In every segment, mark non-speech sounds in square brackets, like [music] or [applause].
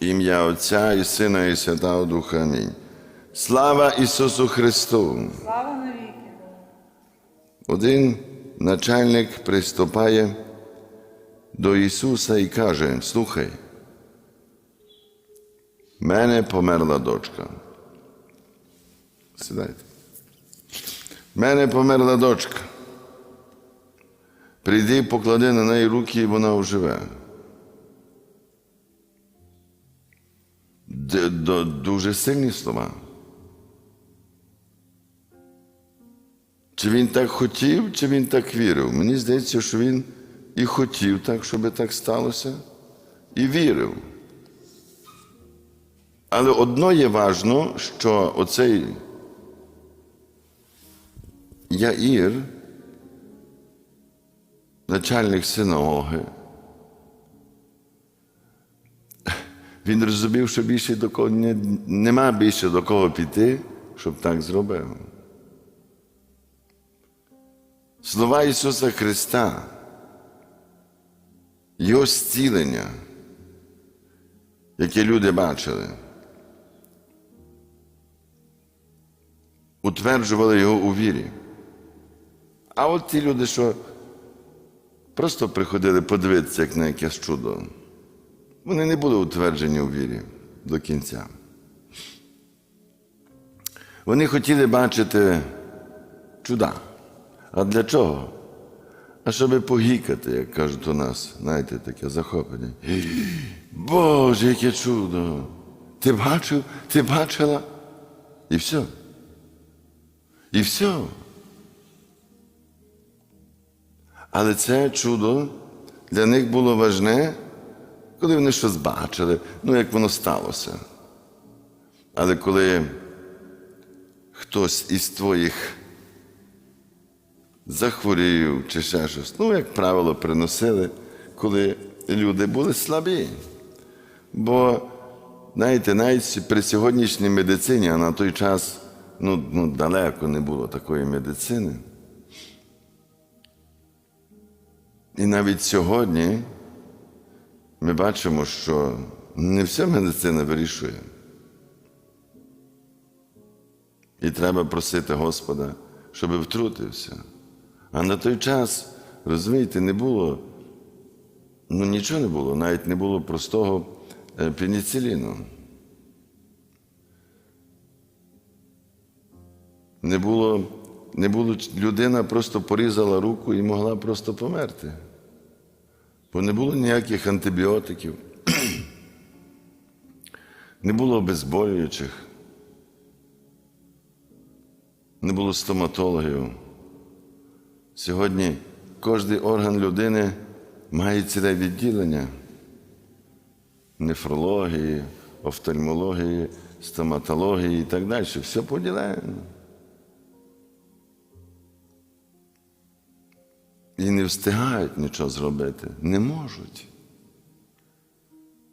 Ім'я Отця і Сина, і Святого Духа. Амінь. Слава Ісусу Христу! Слава навіки! Один начальник приступає до Ісуса і каже: Слухай, в мене померла дочка. Сідайте. В мене померла дочка. Прийди, поклади на неї руки, і вона оживе. Дуже сильні слова. Чи він так хотів, чи він так вірив? Мені здається, що він і хотів так, щоб так сталося, і вірив. Але одно є важно, що оцей Яїр, начальник синагоги, він розумів, що більше до кого не, нема більше до кого піти, щоб так зробив. Слова Ісуса Христа, Його зцілення, яке люди бачили, утверджували його у вірі. А от ті люди, що просто приходили подивитися, як на якесь чудо, вони не були утверджені у вірі до кінця. Вони хотіли бачити чуда. А для чого? А щоб погікати, як кажуть у нас, знаєте, таке захоплення. Боже, яке чудо! Ти бачив, ти бачила? І все. І все. Але це чудо для них було важне, коли вони щось бачили, ну як воно сталося. Але коли хтось із твоїх захворів чи ще щось. Ну, як правило, приносили, коли люди були слабі. Бо, знаєте, навіть при сьогоднішній медицині, а на той час ну, ну, далеко не було такої медицини. І навіть сьогодні ми бачимо, що не вся медицина вирішує. І треба просити Господа, щоб втрутився. А на той час, розумієте, не було, ну нічого не було, навіть не було простого е, пеніциліну. Не було, не було, людина просто порізала руку і могла просто померти. Бо не було ніяких антибіотиків, [clears throat] не було обезболюючих, не було стоматологів. Сьогодні кожен орган людини має ціле відділення нефрології, офтальмології, стоматології і так далі. Все поділено. І не встигають нічого зробити. Не можуть.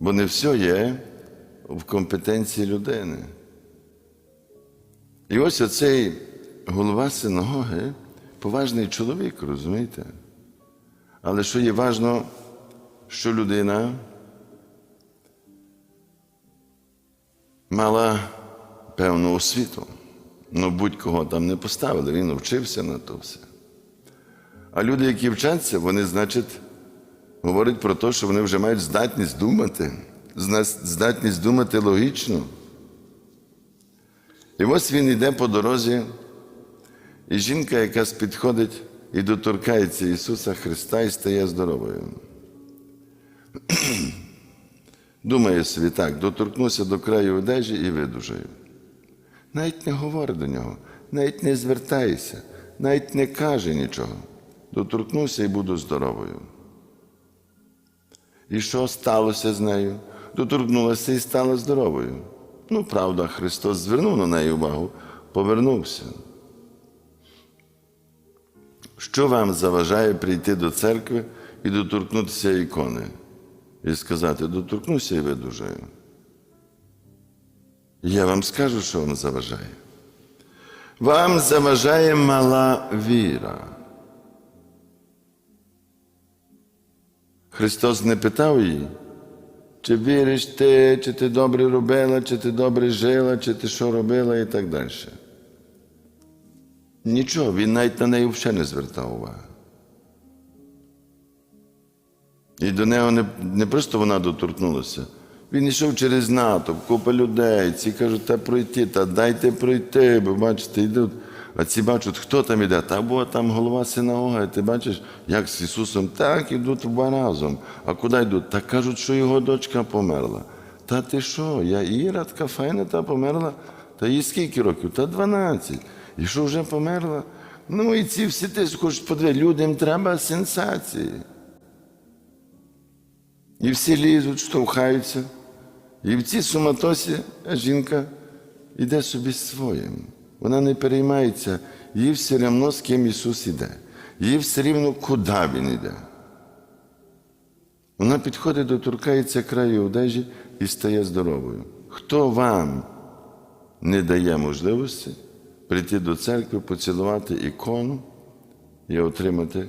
Бо не все є в компетенції людини. І ось оцей голова синагоги поважний чоловік, розумієте? Але що є важно, що людина мала певну освіту. Ну, будь-кого там не поставили, він вчився на то все. А люди, які вчаться, вони, значить, говорять про те, що вони вже мають здатність думати, здатність думати логічно. І ось він йде по дорозі, і жінка якась підходить і доторкається Ісуса Христа і стає здоровою. [clears throat] Думає собі так, доторкнуся до краю одежі і видужаю. Навіть не говорить до нього, навіть не звертається, навіть не каже нічого. Доторкнуся і буду здоровою. І що сталося з нею? Доторкнулася і стала здоровою. Ну, правда, Христос звернув на неї увагу, повернувся. Що вам заважає прийти до церкви і доторкнутися ікони? І сказати, доторкнуся і видужаю. Я вам скажу, що вам заважає. Вам заважає мала віра. Христос не питав її, чи віриш ти, чи ти добре робила, чи ти добре жила, чи ти що робила і так далі. Нічого, він навіть на неї взагалі не звертав уваги. І до нього не, не просто вона доторкнулася. Він йшов через натовп, купа людей. Ці кажуть, та пройти, та дайте пройти, бо бачите, йдуть. А ці бачать, хто там іде, та бо там голова синагоги. Ти бачиш, як з Ісусом, так ідуть два разом. А куди йдуть? Та кажуть, що його дочка померла. Та ти що? Я Іра, така файна та померла. Та їй скільки років? Та 12. І що вже померла? Ну і ці всі ти хочуть подивитися, людям треба сенсації. І всі лізуть, штовхаються. І в цій суматосі жінка йде собі своїм. Вона не переймається, їй все одно, з ким Ісус іде. Їй все рівно, куди Він йде. Вона підходить, доторкається краю одежі і стає здоровою. Хто вам не дає можливості прийти до церкви, поцілувати ікону і отримати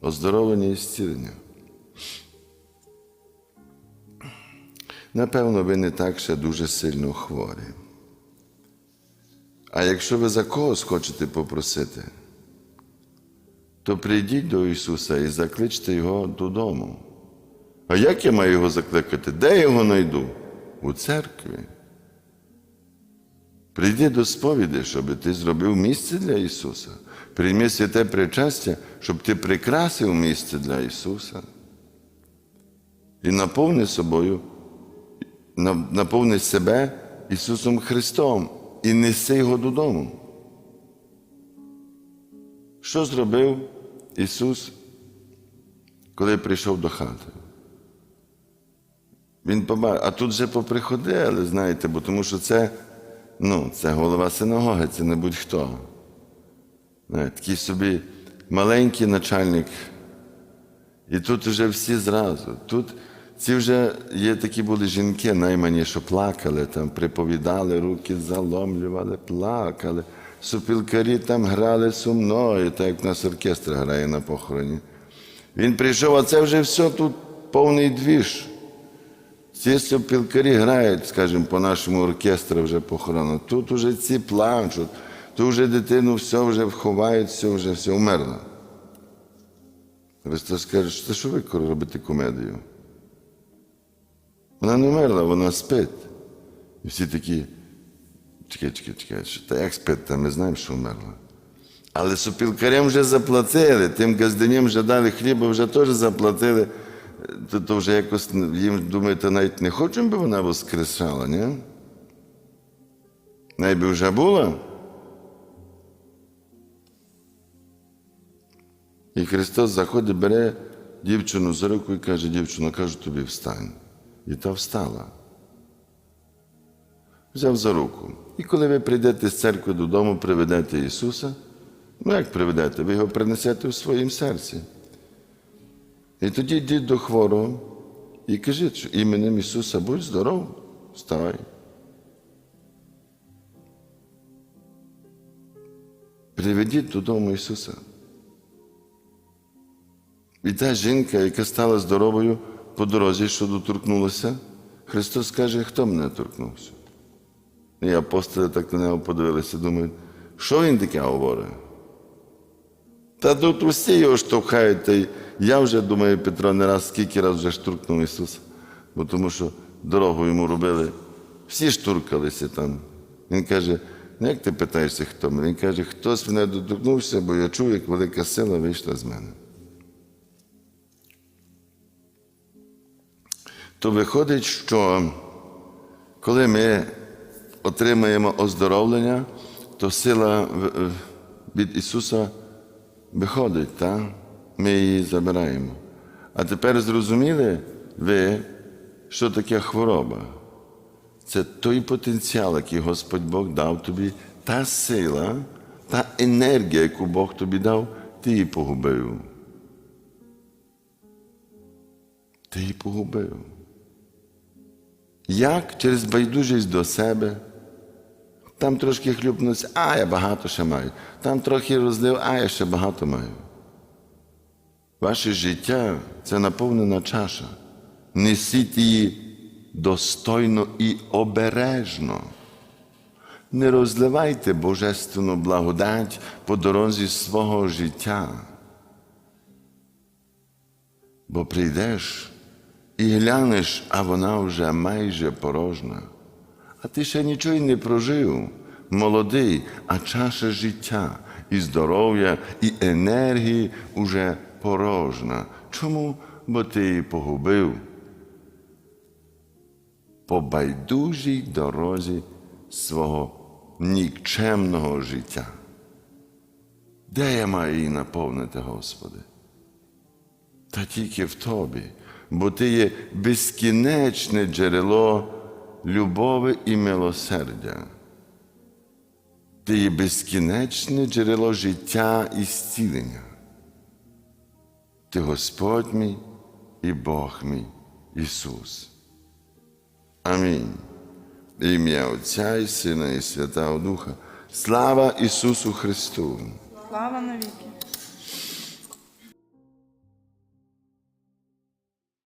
оздоровлення і зцілення? Напевно, ви не так ще дуже сильно хворі. А якщо ви за когось хочете попросити, то прийдіть до Ісуса і закличте Його додому. А як я маю його закликати? Де я його знайду? У церкві. Прийди до сповіді, щоб ти зробив місце для Ісуса. Прийми святе причастя, щоб ти прикрасив місце для Ісуса. І наповни собою наповни себе Ісусом Христом і неси Його додому. Що зробив Ісус, коли прийшов до хати? Він побачив, а тут вже поприходили, знаєте, бо тому що це, ну, це голова синагоги, це не будь-хто. Знаєте, Такий собі маленький начальник. І тут вже всі зразу. Тут ці вже є такі були жінки, наймані, що плакали, там приповідали, руки заломлювали, плакали. Супілкарі там грали сумною, так як в нас оркестр грає на похороні. Він прийшов, а це вже все тут повний двіж. Ці супілкарі грають, скажімо, по нашому оркестру вже похорону. Тут вже ці плачуть, тут вже дитину все вже ховають, все вже все умерло. Христос каже, що ви робите комедію? Вона не вмерла, вона спить. І всі такі, чекай, чекай, чекай, та як спить, та ми знаємо, що вмерла. Але супілкарям вже заплатили, тим газдиням вже дали хліба, вже теж заплатили. То, то вже якось їм, думаєте, навіть не хочемо, би вона воскресала, ні? Навіть вже була. І Христос заходить, бере дівчину за руку і каже, дівчина, кажу тобі, встань. І та встала. Взяв за руку. І коли ви прийдете з церкви додому, приведете Ісуса, ну як приведете, ви його принесете в своїм серці. І тоді йдіть до хворого і кажіть, що іменем Ісуса будь здоров, вставай. Приведіть додому Ісуса. І та жінка, яка стала здоровою по дорозі, що доторкнулася, Христос каже, хто мене торкнувся? І апостоли так на нього подивилися, думають, що він таке говорить? Та тут усі його штовхають, та я вже думаю, Петро, не раз скільки разів вже штуркнув Ісуса, бо тому що дорогу йому робили, всі штуркалися там. Він каже, ну як ти питаєшся, хто мене? Він каже, хтось мене доторкнувся, бо я чув, як велика сила вийшла з мене. То виходить, що коли ми отримаємо оздоровлення, то сила від Ісуса виходить, так? ми її забираємо. А тепер зрозуміли ви, що таке хвороба? Це той потенціал, який Господь Бог дав тобі, та сила, та енергія, яку Бог тобі дав, ти її погубив. Ти її погубив. Як через байдужість до себе? Там трошки хлюпнувся, а я багато ще маю. Там трохи розлив, а я ще багато маю. Ваше життя це наповнена чаша. несіть її достойно і обережно. Не розливайте божественну благодать по дорозі свого життя. Бо прийдеш і глянеш, а вона вже майже порожна. А ти ще нічого й не прожив, молодий, а чаша життя, і здоров'я, і енергії уже порожна. Чому? Бо ти її погубив по байдужій дорозі свого нікчемного життя. Де я маю її наповнити, Господи? Та тільки в Тобі, бо Ти є безкінечне джерело любові і милосердя. Ти є безкінечне джерело життя і зцілення. Ти Господь мій і Бог мій Ісус. Амінь. Ім'я Отця і Сина і Святого Духа. Слава Ісусу Христу! Слава навіки.